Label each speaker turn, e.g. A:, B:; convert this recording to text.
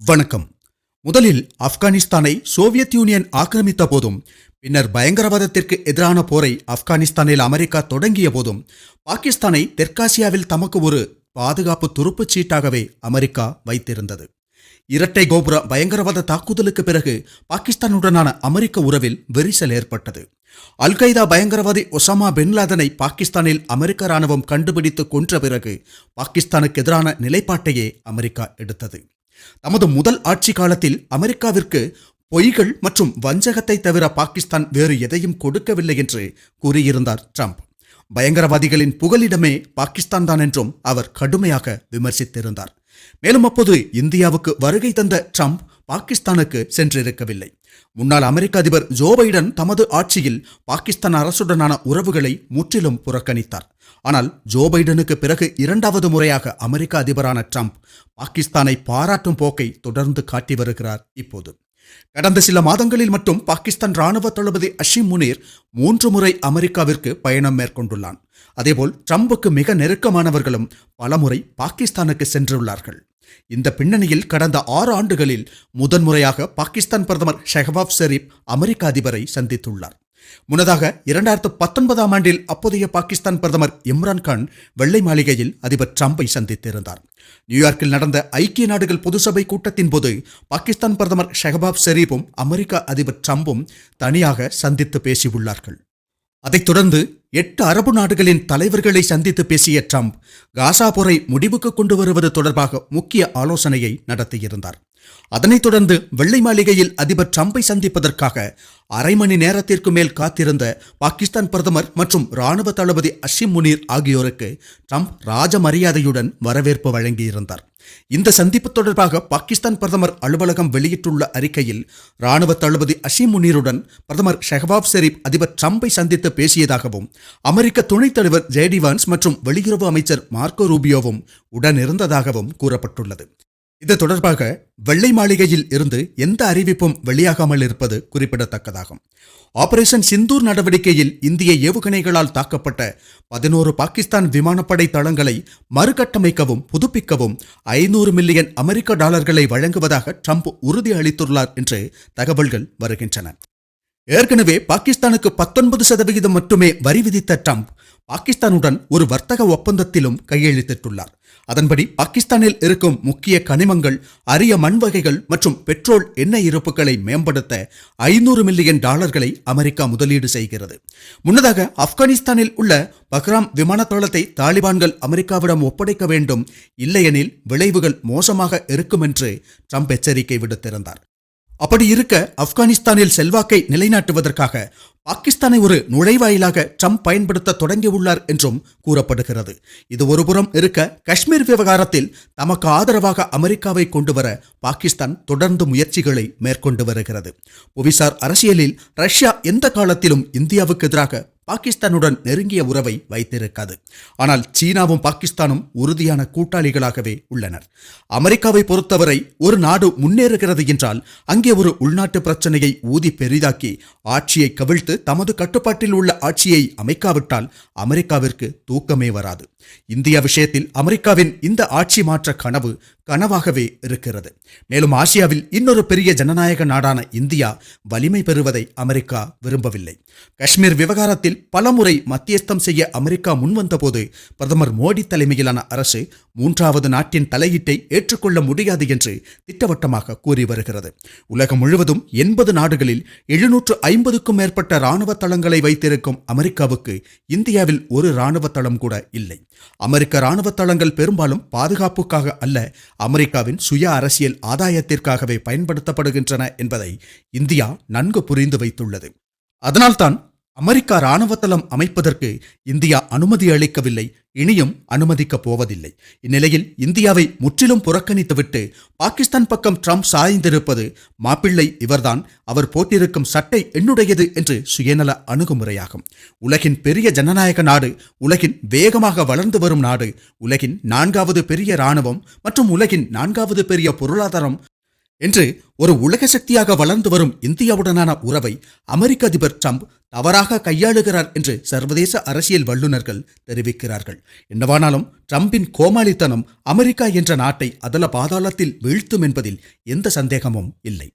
A: வணக்கம். முதலில் ஆப்கானிஸ்தானை சோவியத் யூனியன் ஆக்கிரமித்த போதும் பின்னர் பயங்கரவாதத்திற்கு எதிரான போரை ஆப்கானிஸ்தானில் அமெரிக்கா தொடங்கிய போதும் பாகிஸ்தானை தெற்காசியாவில் தமக்கு ஒரு பாதுகாப்பு துருப்புச் சீட்டாகவே அமெரிக்கா வைத்திருந்தது. இரட்டை கோபுர பயங்கரவாத தாக்குதலுக்கு பிறகு பாகிஸ்தானுடனான அமெரிக்க உறவில் விரிசல் ஏற்பட்டது. அல்கைதா பயங்கரவாதி ஒசாமா பின்லாதனை பாகிஸ்தானில் அமெரிக்க ராணுவம் கண்டுபிடித்து கொன்ற பிறகு பாகிஸ்தானுக்கு எதிரான நிலைப்பாட்டையே அமெரிக்கா எடுத்தது. தமது முதல் ஆட்சி காலத்தில் அமெரிக்காவிற்கு பொய்கள் மற்றும் வஞ்சகத்தை தவிர பாகிஸ்தான் வேறு எதையும் கொடுக்கவில்லை என்று கூறியிருந்தார் ட்ரம்ப். பயங்கரவாதிகளின் புகலிடமே பாகிஸ்தான் தான் என்றும் அவர் கடுமையாக விமர்சித்திருந்தார். மேலும் அப்போது இந்தியாவுக்கு வருகை தந்த ட்ரம்ப் பாகிஸ்தானுக்கு சென்றிருக்கவில்லை. முன்னாள் அமெரிக்க அதிபர் ஜோ பைடன் தமது ஆட்சியில் பாகிஸ்தான் அரசுடனான உறவுகளை முற்றிலும் புறக்கணித்தார். ஆனால் ஜோ பைடனுக்கு பிறகு இரண்டாவது முறையாக அமெரிக்க அதிபரான ட்ரம்ப் பாகிஸ்தானை பாராட்டும் போக்கை தொடர்ந்து காட்டி வருகிறார் இப்போது. கடந்த சில மாதங்களில் மட்டும் பாகிஸ்தான் ராணுவ தளபதி அஷிம் முனீர் மூன்று முறை அமெரிக்காவிற்கு பயணம் மேற்கொண்டுள்ளான். அதேபோல் ட்ரம்புக்கு மிக நெருக்கமானவர்களும் பலமுறை பாகிஸ்தானுக்கு சென்றுள்ளார்கள். இந்த பின்னணியில் கடந்த ஆறு ஆண்டுகளில் முதன்முறையாக பாகிஸ்தான் பிரதமர் ஷெஹபாப் ஷெரீப் அமெரிக்க அதிபரை சந்தித்துள்ளார். முன்னதாக இரண்டாயிரத்து பத்தொன்பதாம் ஆண்டில் அப்போதைய பாகிஸ்தான் பிரதமர் இம்ரான்கான் வெள்ளை மாளிகையில் அதிபர் ட்ரம்பை சந்தித்திருந்தார். நியூயார்க்கில் நடந்த ஐக்கிய நாடுகள் பொதுசபை கூட்டத்தின் போது பாகிஸ்தான் பிரதமர் ஷெஹபாப் ஷெரீப்பும் அமெரிக்க அதிபர் ட்ரம்பும் தனியாக சந்தித்து பேசியுள்ளார்கள். அதைத் தொடர்ந்து எட்டு அரபு நாடுகளின் தலைவர்களை சந்தித்து பேசிய ட்ரம்ப் காசா போரை முடிவுக்கு கொண்டு வருவது தொடர்பாக முக்கிய ஆலோசனையை நடத்தியிருந்தார். அதனைத் தொடர்ந்து வெள்ளை மாளிகையில் அதிபர் டிரம்பை சந்திப்பதற்காக அரை மணி நேரத்திற்கு மேல் காத்திருந்த பாகிஸ்தான் பிரதமர் மற்றும் ராணுவ தளபதி அஷிம் முனீர் ஆகியோருக்கு ட்ரம்ப் ராஜ மரியாதையுடன் வரவேற்பு வழங்கியிருந்தார். இந்த சந்திப்பு தொடர்பாக பாகிஸ்தான் பிரதமர் அலுவலகம் வெளியிட்டுள்ள அறிக்கையில் ராணுவ தளபதி அஷிம் முனீருடன் பிரதமர் ஷெஹபாப் ஷெரீப் அதிபர் ட்ரம்பை சந்தித்து பேசியதாகவும் அமெரிக்க துணைத் தலைவர் ஜேடி வான்ஸ் மற்றும் வெளியுறவு அமைச்சர் மார்க்கோ ரூபியோவும் உடனிருந்ததாகவும் கூறப்பட்டுள்ளது. இது தொடர்பாக வெள்ளை மாளிகையில் இருந்து எந்த அறிவிப்பும் வெளியாகாமல் இருப்பது குறிப்பிடத்தக்கதாகும். ஆபரேஷன் சிந்தூர் நடவடிக்கையில் இந்திய ஏவுகணைகளால் தாக்கப்பட்ட பதினோரு பாகிஸ்தான் விமானப்படை தளங்களை மறுகட்டமைக்கவும் புதுப்பிக்கவும் ஐநூறு மில்லியன் அமெரிக்க டாலர்களை வழங்குவதாக ட்ரம்ப் உறுதி அளித்துள்ளார் என்று தகவல்கள் வருகின்றன. ஏற்கனவே பாகிஸ்தானுக்கு பத்தொன்பது சதவிகிதம் மட்டுமே வரி விதித்த ட்ரம்ப் பாகிஸ்தானுடன் ஒரு வர்த்தக ஒப்பந்தத்திலும் கையெழுத்திட்டுள்ளார். அதன்படி பாகிஸ்தானில் இருக்கும் முக்கிய கனிமங்கள் அரிய மண் வகைகள் மற்றும் பெட்ரோல் எண்ணெய் இருப்புகளை மேம்படுத்த ஐநூறு மில்லியன் டாலர்களை அமெரிக்கா முதலீடு செய்கிறது. முன்னதாக ஆப்கானிஸ்தானில் உள்ள பக்ராம் விமானத்தளத்தை தாலிபான்கள் அமெரிக்காவிடம் ஒப்படைக்க வேண்டும் இல்லையெனில் விளைவுகள் மோசமாக இருக்கும் என்று ட்ரம்ப் எச்சரிக்கை விடுத்திருந்தார். அப்படி இருக்க ஆப்கானிஸ்தானில் செல்வாக்கை நிலைநாட்டுவதற்காக பாகிஸ்தானை ஒரு நுழைவாயிலாக ட்ரம்ப் பயன்படுத்த தொடங்கியுள்ளார் என்றும் கூறப்படுகிறது. இது ஒருபுறம் இருக்க காஷ்மீர் விவகாரத்தில் தமக்கு ஆதரவாக அமெரிக்காவை கொண்டு வர பாகிஸ்தான் தொடர்ந்து முயற்சிகளை மேற்கொண்டு வருகிறது. புவிசார் அரசியலில் ரஷ்யா எந்த காலத்திலும் இந்தியாவுக்கு எதிராக பாகிஸ்தானுடன் நெருங்கிய உறவை வைத்திருக்காது. ஆனால் சீனாவும் பாகிஸ்தானும் உறுதியான கூட்டாளிகளாகவே உள்ளனர். அமெரிக்காவை பொறுத்தவரை ஒரு நாடு முன்னேறுகிறது என்றால் அங்கே ஒரு உள்நாட்டு பிரச்சனையை ஊதி பெரிதாக்கி ஆட்சியை கவிழ்த்து தமது கட்டுப்பாட்டில் உள்ள ஆட்சியை அமைக்காவிட்டால் அமெரிக்காவிற்கு தூக்கமே வராது. இந்தியா விஷயத்தில் அமெரிக்காவின் இந்த ஆட்சி மாற்ற கனவு கனவாகவே இருக்கிறது. மேலும் ஆசியாவில் இன்னொரு பெரிய ஜனநாயக நாடான இந்தியா வலிமை பெறுவதை அமெரிக்கா விரும்பவில்லை. காஷ்மீர் விவகாரத்தில் பலமுறை மத்தியஸ்தம் செய்ய அமெரிக்கா முன்வந்தபோது பிரதமர் மோடி தலைமையிலான அரசு மூன்றாவது நாட்டின் தலையீட்டை ஏற்றுக்கொள்ள முடியாது என்று திட்டவட்டமாக கூறி வருகிறது. உலகம் முழுவதும் எண்பது நாடுகளில் எழுநூற்று ஐம்பதுக்கும் மேற்பட்ட இராணுவ தளங்களை வைத்திருக்கும் அமெரிக்காவுக்கு இந்தியாவில் ஒரு இராணுவ தளம் கூட இல்லை. அமெரிக்க இராணுவ தளங்கள் பெரும்பாலும் பாதுகாப்புக்காக அல்ல அமெரிக்காவின் சுய அரசியல் ஆதாயத்திற்காகவே பயன்படுத்தப்படுகின்றன என்பதை இந்தியா நன்கு புரிந்து வைத்துள்ளது. அதனால்தான் அமெரிக்கா இராணுவ தளம் அமைப்பதற்கு இந்தியா அனுமதி அளிக்கவில்லை. இனியும் அனுமதிக்கப் போவதில்லை. இந்நிலையில் இந்தியாவை முற்றிலும் புறக்கணித்துவிட்டு பாகிஸ்தான் பக்கம் ட்ரம்ப் சாய்ந்திருப்பது மாப்பிள்ளை இவர்தான். அவர் போட்டிருக்கும் சட்டை என்னுடையது என்று சுயநல அணுகுமுறையாகும். உலகின் பெரிய ஜனநாயக நாடு உலகின் வேகமாக வளர்ந்து வரும் நாடு உலகின் நான்காவது பெரிய இராணுவம் மற்றும் உலகின் நான்காவது பெரிய பொருளாதாரம் என்று ஒரு உலக சக்தியாக வளர்ந்து வரும் இந்தியாவுடனான உறவை அமெரிக்க அதிபர் ட்ரம்ப் தவறாக கையாளுகிறார் என்று சர்வதேச அரசியல் வல்லுநர்கள் தெரிவிக்கிறார்கள். என்னவானாலும் ட்ரம்பின் கோமாளித்தனம் அமெரிக்கா என்ற நாட்டை அதல பாதாளத்தில் வீழ்த்தும் என்பதில் எந்த சந்தேகமும் இல்லை.